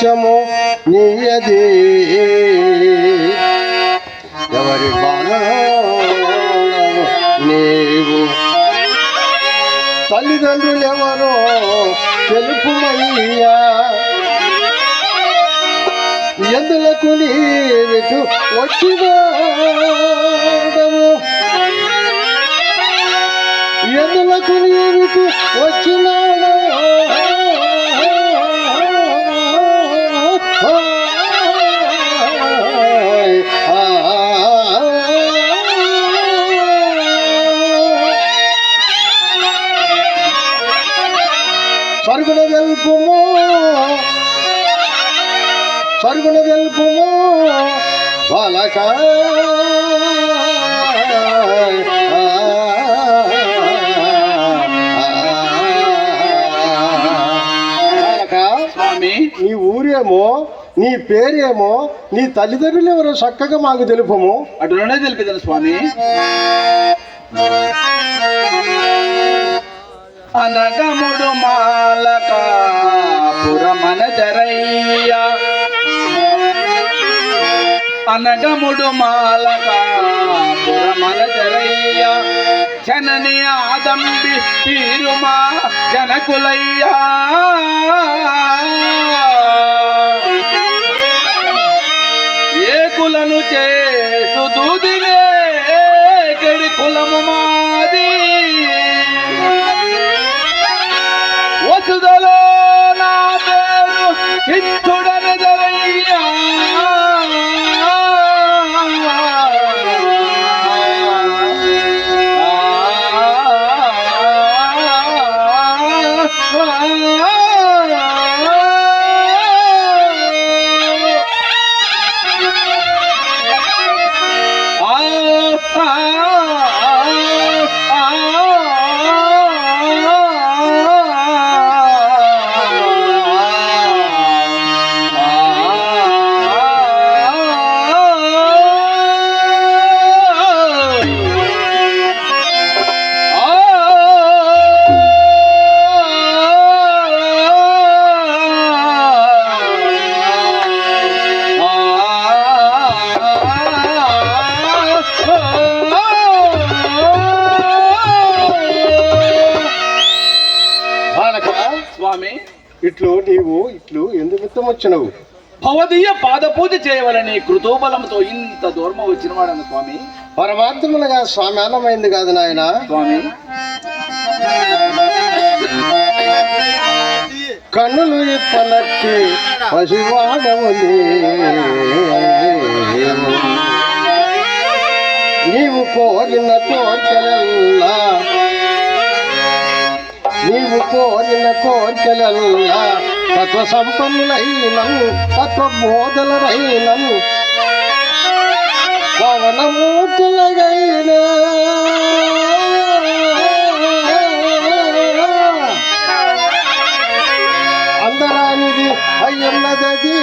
దేశము నీయది. ఎవరి బాణము నీవు? తల్లిదండ్రులు ఎవరో తెలుపుమయ్యా. ఎందులకు నీవిటు వచ్చినాడము ఎందులకు నీవిటు వచ్చినాడము బాలక. బాలక స్వామి. నీ ఊరేమో నీ పేరేమో నీ తల్లిదండ్రులు ఎవరో చక్కగా మాకు తెలుపము. అటులోనే తెలిపిదను స్వామి. అనగముడు మాలక పురమన జరయ్య. అనగముడు మాలక జరయ్య జనని ఆదంబి తీరుమా జనకులయ్యా. ఏ కులను చేసు దూదిలే కెడి కులము మా ఇట్లు నీవు ఇట్లు ఎందుకు వచ్చినవు భవదీయ పాద పూజ చేయవలని కృతోబలంతో ఇంత దూరం వచ్చిన వాడను స్వామి? పరమార్థములుగా స్వామ్యానమైంది కాదు నాయన. స్వామి? కన్నులు ఇప్పనట్టి పసివాడవు నీవు. నీవు కోరిన కోరికలల్లా నీవు కోరిన కోరికలల్లా తత్వ సంపన్నులైనం తత్వ బోధలరైనం పవనమూర్తులగైనా అందరానిది అయ్యున్నదది.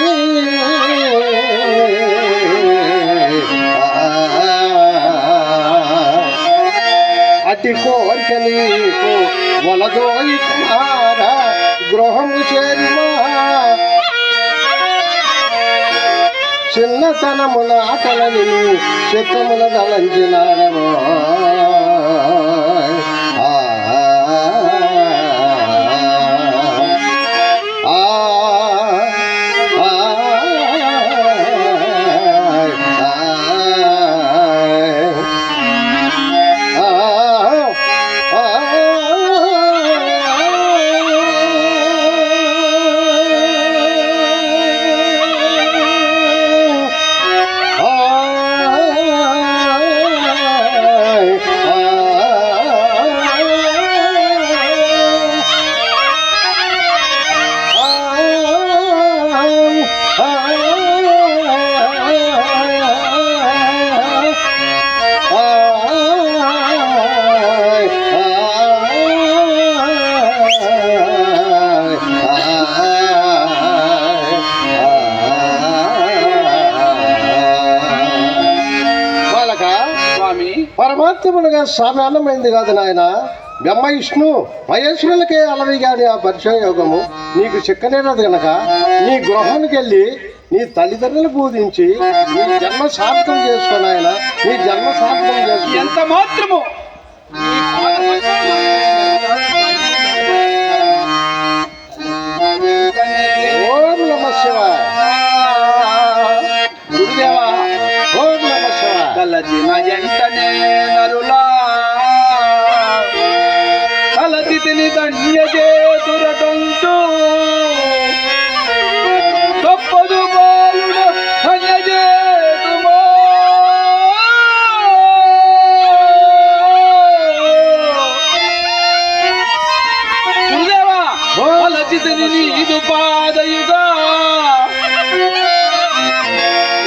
అతి కోరిక వలదోయి కుమార గృహము చేరిమా చిన్నతనమున ఆటలని చిత్తమున దళంచినాడమో స్వామి అన్నమైంది కాదు నాయన. బ్రహ్మ విష్ణు మహేశ్వరులకే అలవి గాని ఆ పరిచయ యోగము నీకు చిక్కనేరదు గనక. నీ గృహానికి వెళ్ళి నీ తల్లిదండ్రులు బోధించి నీ జన్మ సార్థకం చేసుకుని ఆయన నీ జన్మ సార్థకం చేసుకుని ఎంత మాత్రము? ఓం నమ గురుదేవా. ఓం నమ ఎంటనే నరులా తలచి తిని ధన్యజేతురటంచు తప్పదు బాలుడ ధన్యజేతుమో నీదు పాదయుగా.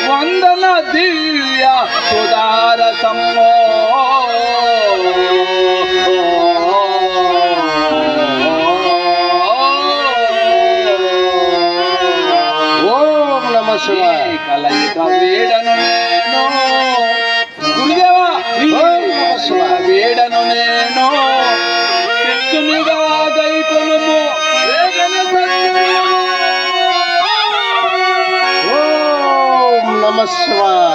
వందన దివ్య సుధార సత్యము. ఓం నమ శివాయ